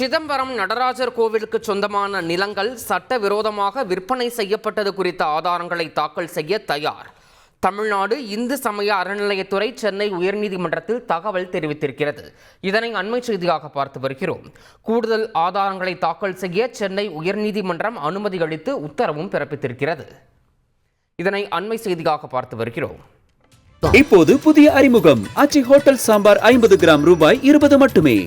சிதம்பரம் நடராஜர் கோவிலுக்கு சொந்தமான நிலங்கள் சட்டவிரோதமாக விற்பனை செய்யப்பட்டது குறித்த ஆதாரங்களை தாக்கல் செய்ய தயார். தமிழ்நாடு இந்து சமய அறநிலையத்துறை சென்னை உயர்நீதிமன்றத்தில் தகவல் தெரிவித்திருக்கிறது. இதனை அண்மை செய்தியாக பார்த்து வருகிறோம். கூடுதல் ஆதாரங்களை தாக்கல் செய்ய சென்னை உயர்நீதிமன்றம் அனுமதி அளித்து உத்தரவும் பிறப்பித்திருக்கிறது. இதனை அண்மை செய்தியாக பார்த்து வருகிறோம். இப்போது புதிய அறிமுகம். அச்சி ஹோட்டல் சாம்பார் ஐம்பது கிராம் ரூபாய் இருபது மட்டுமே.